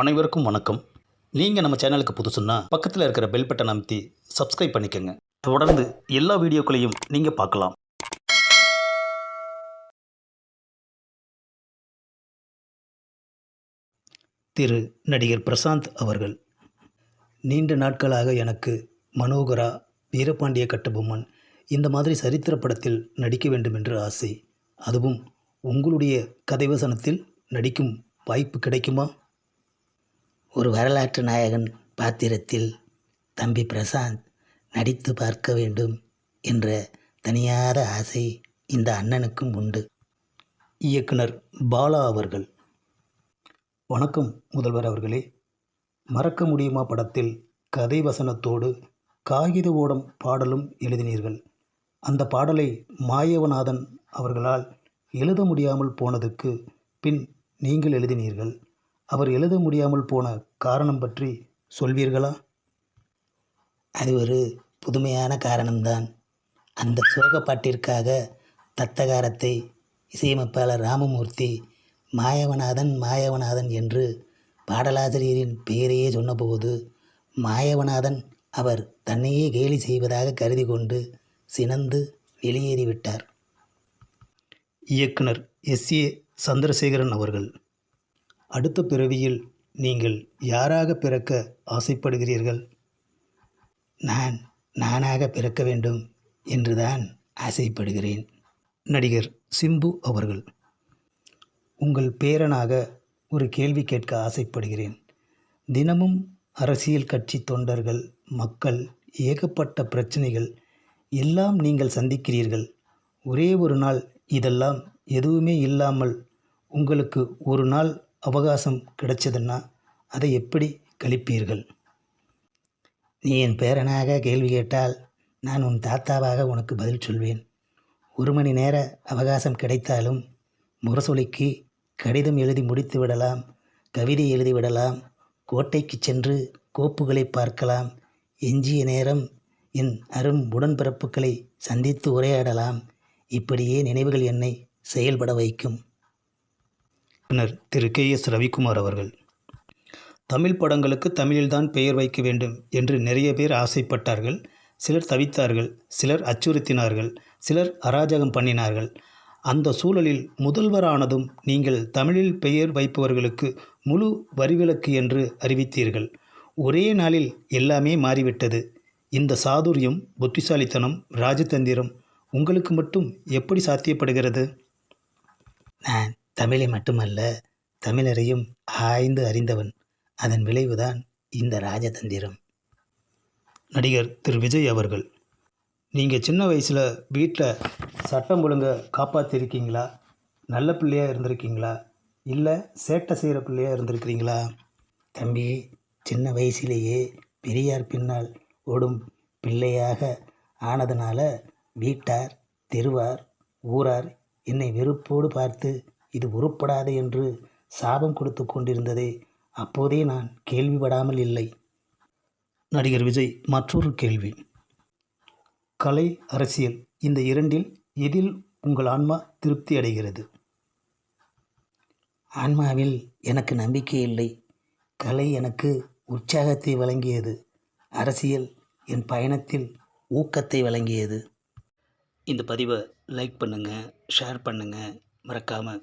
அனைவருக்கும் வணக்கம். நீங்கள் நம்ம சேனலுக்கு புதுசுன்னா பக்கத்தில் இருக்கிற பெல் பட்டன் அமைத்தி சப்ஸ்கிரைப் பண்ணிக்கோங்க. தொடர்ந்து எல்லா வீடியோக்களையும் நீங்கள் பார்க்கலாம். திரு நடிகர் பிரசாந்த் அவர்கள். நீண்ட நாட்களாக எனக்கு மனோகரா வீரபாண்டிய கட்டபொம்மன் இந்த மாதிரி சரித்திர படத்தில் நடிக்க வேண்டும் என்று ஆசை. அதுவும் உங்களுடைய கதைவசனத்தில் நடிக்கும் வாய்ப்பு கிடைக்குமா? ஒரு வரலாற்று நாயகன் பாத்திரத்தில் தம்பி பிரசாந்த் நடித்து பார்க்க வேண்டும் என்ற தனியாத ஆசை இந்த அண்ணனுக்கும் உண்டு. இயக்குனர் பாலா அவர்கள். வணக்கம் முதல்வர் அவர்களே. மறக்க முடியுமா படத்தில் கதை வசனத்தோடு காகித ஓடம் பாடலும் எழுதினீர்கள். அந்த பாடலை மாயவநாதன் அவர்களால் எழுத முடியாமல் போனதுக்கு பின் நீங்கள் எழுதினீர்கள். அவர் எழுத முடியாமல் போன காரணம் பற்றி சொல்வீர்களா? அது ஒரு புதுமையான காரணம்தான். அந்த சோகப்பாட்டிற்காக தத்தகாரத்தை இசையமைப்பாளர் ராமமூர்த்தி மாயவநாதன் மாயவநாதன் என்று பாடலாசிரியரின் பெயரையே சொன்னபோது மாயவநாதன் அவர் தன்னையே கேலி செய்வதாக கருதி கொண்டு சினந்து வெளியேறிவிட்டார். இயக்குனர் எஸ் ஏ சந்திரசேகரன் அவர்கள். அடுத்த பிறவியில் நீங்கள் யாராக பிறக்க ஆசைப்படுகிறீர்கள்? நான் நானாக பிறக்க வேண்டும் என்றுதான் ஆசைப்படுகிறேன். நடிகர் சிம்பு அவர்கள் உங்கள் பேரனாக ஒரு கேள்வி கேட்க ஆசைப்படுகிறேன். தினமும் அரசியல் கட்சி தொண்டர்கள் மக்கள் ஏகப்பட்ட பிரச்சனைகள் எல்லாம் நீங்கள் சந்திக்கிறீர்கள். ஒரே ஒரு நாள் இதெல்லாம் எதுவுமே இல்லாமல் உங்களுக்கு ஒரு நாள் அவகாசம் கிடைச்சதுன்னா அதை எப்படி கழிப்பீர்கள்? நீ என் பேரனாக கேள்வி கேட்டால் நான் உன் தாத்தாவாக உனக்கு பதில் சொல்வேன். ஒரு மணி நேர அவகாசம் கிடைத்தாலும் முரசொலிக்கு கடிதம் எழுதி முடித்து விடலாம் கவிதை எழுதி விடலாம் கோட்டைக்கு சென்று கோப்புகளை பார்க்கலாம் எஞ்சிய நேரம் என் அரும் உடன்பிறப்புகளை சந்தித்து உரையாடலாம். இப்படியே நினைவுகள் என்னை செயல்பட வைக்கும். இயக்குனர் திரு கே எஸ் ரவிக்குமார் அவர்கள். தமிழ் படங்களுக்கு தமிழில்தான் பெயர் வைக்க வேண்டும் என்று நிறைய பேர் ஆசைப்பட்டார்கள். சிலர் தவித்தார்கள் சிலர் அச்சுறுத்தினார்கள் சிலர் அராஜகம் பண்ணினார்கள். அந்த சூழலில் முதல்வரானதும் நீங்கள் தமிழில் பெயர் வைப்பவர்களுக்கு முழு வரிவிலக்கு என்று அறிவித்தீர்கள். ஒரே நாளில் எல்லாமே மாறிவிட்டது. இந்த சாதுரியம் புத்திசாலித்தனம் ராஜதந்திரம் உங்களுக்கு மட்டும் எப்படி சாத்தியப்படுகிறது? நான் தமிழை மட்டுமல்ல தமிழரையும் ஆய்ந்து அறிந்தவன். அதன் விளைவுதான் இந்த ராஜதந்திரம். நடிகர் திரு. விஜய் அவர்கள் நீங்கள் சின்ன வயசில் வீட்டில் சட்டம் ஒழுங்கை காப்பாற்றிருக்கீங்களா நல்ல பிள்ளையாக இருந்திருக்கீங்களா? இல்லை சேட்டை செய்கிற பிள்ளையாக இருந்திருக்கிறீங்களா? தம்பி சின்ன வயசிலேயே பெரியார் பின்னால் ஓடும் பிள்ளையாக ஆனதுனால வீட்டார் தெருவார் ஊரார் என்னை வெறுப்போடு பார்த்து இது உருப்படாது என்று சாபம் கொடுத்து கொண்டிருந்ததே. அப்போதே நான் கேள்விப்படாமல் இல்லை. நடிகர் விஜய் மற்றொரு கேள்வி. கலை அரசியல் இந்த இரண்டில் எதில் உங்கள் ஆன்மா திருப்தி அடைகிறது? ஆன்மாவில் எனக்கு நம்பிக்கை இல்லை. கலை எனக்கு உற்சாகத்தை வழங்கியது. அரசியல் என் பயணத்தில் ஊக்கத்தை வழங்கியது. இந்த பதிவை லைக் பண்ணுங்கள் ஷேர் பண்ணுங்கள் மறக்காமல்